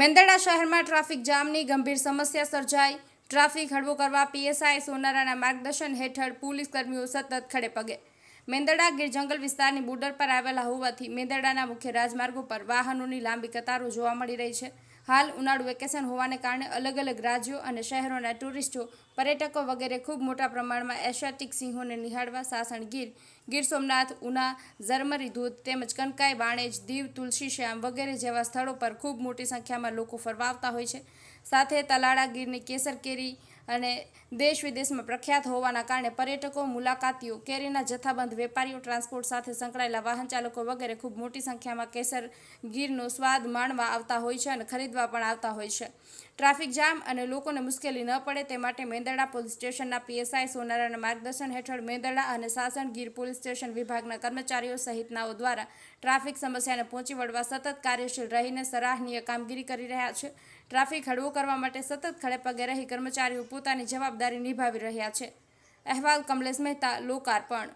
મેંદરડા શહેરમાં ટ્રાફિક જામની ગંભીર સમસ્યા સર્જાઈ. ટ્રાફિક હળવો કરવા પીએસઆઈ સોનારાના માર્ગદર્શન હેઠળ પોલીસ કર્મીઓ સતત ખડે પગે. મેંદરડા ગીર જંગલ વિસ્તારની બોર્ડર પર આવેલા હોવાથી મેંદરડાના મુખ્ય રાજમાર્ગો પર વાહનોની લાંબી કતારો જોવા મળી રહી છે. હાલ ઉનાળુ વેકેશન હોવાને કારણે અલગ અલગ રાજ્યો અને શહેરોના ટુરિસ્ટો, પર્યટકો વગેરે ખૂબ મોટા પ્રમાણમાં એશિયાટિક સિંહોને નિહાળવા સાસણ ગીર ગીર સોમનાથ, ઉના, ઝરમરી ધોધ તેમજ કનકાઈ બાણેજ, દીવ, તુલસી, શ્યામ વગેરે જેવા સ્થળો પર ખૂબ મોટી સંખ્યામાં લોકો ફરવા આવતા હોય છે. સાથે તલાળા ગીરની કેસર કેરી અને દેશ વિદેશમાં પ્રખ્યાત હોવાના કારણે પર્યટકો, મુલાકાતીઓ, કેરીના જથ્થાબંધ, વેપારીઓ, ટ્રાન્સપોર્ટ સાથે સંકળાયેલા વાહન ચાલકો વગેરે ખૂબ મોટી સંખ્યામાં કેસર ગીરનો સ્વાદ માણવા આવતા હોય છે અને ખરીદવા પણ આવતા હોય છે. ટ્રાફિક જામ અને લોકોને મુશ્કેલી ન પડે તે માટે મેંદરડા પોલીસ સ્ટેશનના પીએસઆઈ સોનારાના માર્ગદર્શન હેઠળ મેંદરડા અને સાસણ ગીર પોલીસ સ્ટેશન વિભાગના કર્મચારીઓ સહિતનાઓ દ્વારા ટ્રાફિક સમસ્યાને પહોંચી વળવા સતત કાર્યશીલ રહીને સરાહનીય કામગીરી કરી રહ્યા છે. ટ્રાફિક હળવો કરવા માટે સતત ખડે પગે રહી કર્મચારીઓ પોતાની જવાબદારી નિભાવી રહ્યા છે. અહેવાલ કમલેશ મહેતા લોકાર્પણ